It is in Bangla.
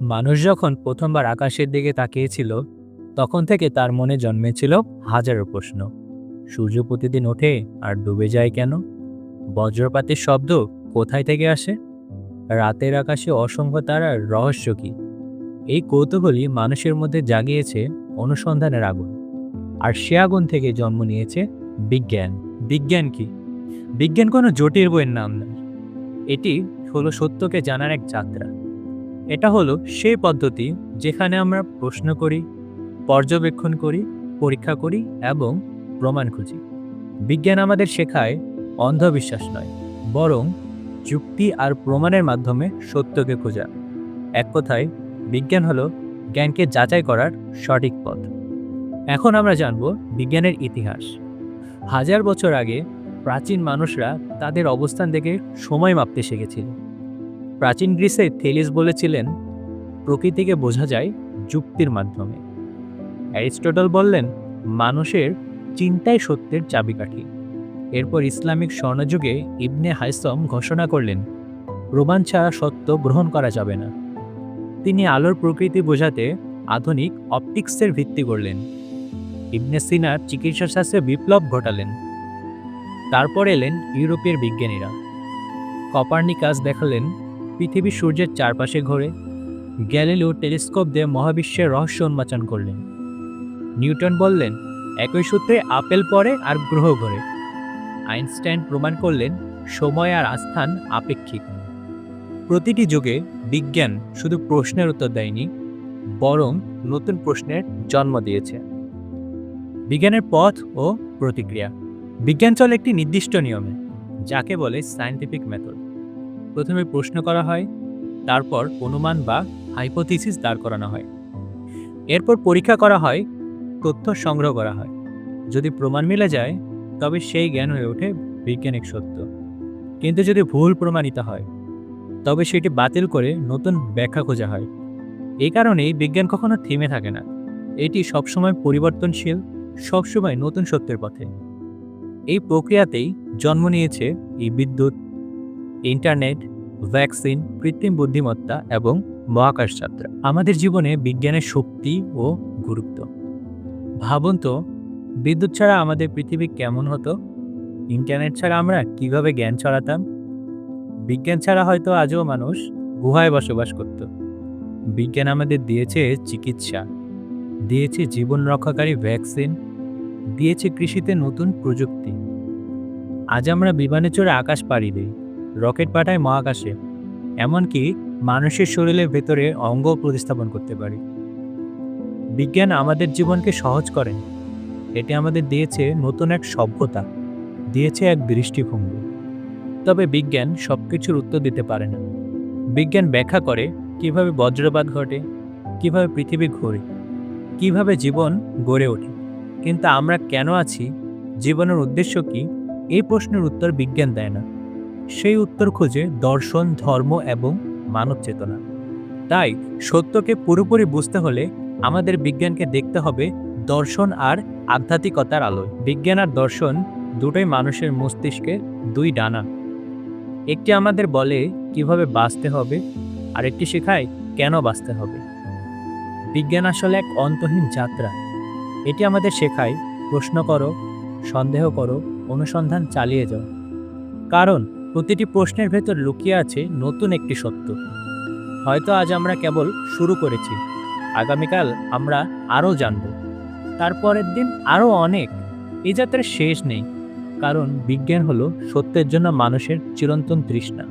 মানুষ যখন প্রথমবার আকাশের দিকে তাকিয়েছিল, তখন থেকে তার মনে জন্মেছিল হাজারো প্রশ্ন। সূর্য প্রতিদিন ওঠে আর ডুবে যায় কেন? বজ্রপাতের শব্দ কোথায় থেকে আসে? রাতের আকাশে অসংখ্য তারার রহস্য কি? এই কৌতূহলই মানুষের মধ্যে জাগিয়েছে অনুসন্ধানের আগুন। আর সে আগুন থেকে জন্ম নিয়েছে বিজ্ঞান। বিজ্ঞান কি? বিজ্ঞান কোনো জটিল বইয়ের নাম নয়। এটি হলো সত্যকে জানার এক যাত্রা। এটা হলো সেই পদ্ধতি যেখানে আমরা প্রশ্ন করি, পর্যবেক্ষণ করি, পরীক্ষা করি এবং প্রমাণ খুঁজি। বিজ্ঞান আমাদের শেখায় অন্ধবিশ্বাস নয়, বরং যুক্তি আর প্রমাণের মাধ্যমে সত্যকে খোঁজা। এক কথায়, বিজ্ঞান হলো জ্ঞানকে যাচাই করার সঠিক পথ। এখন আমরা জানব বিজ্ঞানের ইতিহাস। হাজার বছর আগে প্রাচীন মানুষরা তাদের অবস্থান থেকে সময় মাপতে শিখেছিল। প্রাচীন গ্রিসে থেলিস বলেছিলেন, প্রকৃতিকে বোঝা যায় যুক্তির মাধ্যমে। অ্যারিস্টটল বললেন, মানুষের চিন্তাই সত্যের চাবিকাঠি। এরপর ইসলামিক স্বর্ণযুগে ইবনে হাইসম ঘোষণা করলেন প্রমাণ ছাড়া সত্য গ্রহণ করা যাবে না। তিনি আলোর প্রকৃতি বোঝাতে আধুনিক অপটিক্সের ভিত্তি করলেন। ইবনে সিনার চিকিৎসা শাস্ত্রে বিপ্লব ঘটালেন। তারপর এলেন ইউরোপের বিজ্ঞানীরা। কপার্নিকাস দেখালেন পৃথিবী সূর্যের চারপাশে ঘোরে। গ্যালিলিও টেলিস্কোপ দিয়ে মহাবিশ্বের রহস্য উন্মোচন করলেন। নিউটন বললেন, একই সূত্রে আপেল পড়ে আর গ্রহ ঘোরে। আইনস্টাইন প্রমাণ করলেন, সময় আর আস্থান আপেক্ষিক। প্রতিটি যুগে বিজ্ঞান শুধু প্রশ্নের উত্তর দেয়নি, বরং নতুন প্রশ্নের জন্ম দিয়েছে। বিজ্ঞানের পথ ও প্রতিক্রিয়া। বিজ্ঞান চলে একটি নির্দিষ্ট নিয়মে, যাকে বলে সায়েন্টিফিক মেথড প্রথমে প্রশ্ন করা হয়, তারপর অনুমান বা হাইপোথিসিস দাঁড় করানো হয়। এরপর পরীক্ষা করা হয়, তথ্য সংগ্রহ করা হয়। যদি প্রমাণ মিলে যায়, তবে সেই জ্ঞান হয়ে ওঠে বৈজ্ঞানিক সত্য। কিন্তু যদি ভুল প্রমাণিত হয়, তবে সেটি বাতিল করে নতুন ব্যাখ্যা খোঁজা হয়। এই কারণেই বিজ্ঞান কখনো থেমে থাকে না। এটি সবসময় পরিবর্তনশীল, সবসময় নতুন সত্যের পথে। এই প্রক্রিয়াতেই জন্ম নিয়েছে এই বিদ্যুৎ ইন্টারনেট, ভ্যাকসিন, কৃত্রিম বুদ্ধিমত্তা এবং মহাকাশ যাত্রা। আমাদের জীবনে বিজ্ঞানের শক্তি ও গুরুত্ব। ভাবুন তো, বিদ্যুৎ ছাড়া আমাদের পৃথিবী কেমন হতো? ইন্টারনেট ছাড়া আমরা কীভাবে জ্ঞান ছড়াতাম? বিজ্ঞান ছাড়া হয়তো আজও মানুষ গুহায় বসবাস করত। বিজ্ঞান আমাদের দিয়েছে চিকিৎসা, দিয়েছে জীবন রক্ষাকারী ভ্যাকসিন, দিয়েছে কৃষিতে নতুন প্রযুক্তি। আজ আমরা বিমানে চড়ে আকাশ পাড়ি দিই। রকেট পাঠায় মহাকাশে এমনকি মানুষের শরীরের ভেতরে অঙ্গ প্রতিস্থাপন করতে পারি। বিজ্ঞান আমাদের জীবনকে সহজ করে। এটি আমাদের দিয়েছে নতুন এক সভ্যতা, দিয়েছে এক দৃষ্টিভঙ্গি। তবে বিজ্ঞান সব কিছুর উত্তর দিতে পারে না। বিজ্ঞান ব্যাখ্যা করে কীভাবে বজ্রপাত ঘটে, কীভাবে পৃথিবী ঘোরে, কীভাবে জীবন গড়ে ওঠে। কিন্তু আমরা কেন আছি, জীবনের উদ্দেশ্য কি, এই প্রশ্নের উত্তর বিজ্ঞান দেয় না। সেই উত্তর খোঁজে দর্শন, ধর্ম এবং মানব চেতনা। তাই সত্যকে পুরোপুরি বুঝতে হলে আমাদের বিজ্ঞানকে দেখতে হবে দর্শন আর আধ্যাত্মিকতার আলোয়। বিজ্ঞান আর দর্শন দুটোই মানুষের মস্তিষ্কে দুই ডানা। একটি আমাদের বলে কীভাবে বাঁচতে হবে আর একটি শেখায় কেন বাঁচতে হবে। বিজ্ঞান আসলে এক অন্তহীন যাত্রা। এটি আমাদের শেখায় প্রশ্ন করো, সন্দেহ করো, অনুসন্ধান চালিয়ে যাও। কারণ প্রতিটি প্রশ্নের ভেতর লুকিয়ে আছে নতুন একটি সত্য। হয়তো আজ আমরা কেবল শুরু করেছি, আগামীকাল আমরা আরও জানব। তারপরের দিন আরও অনেক, এ যাত্রার শেষ নেই, কারণ বিজ্ঞান হলো সত্যের জন্য মানুষের চিরন্তন তৃষ্ণা।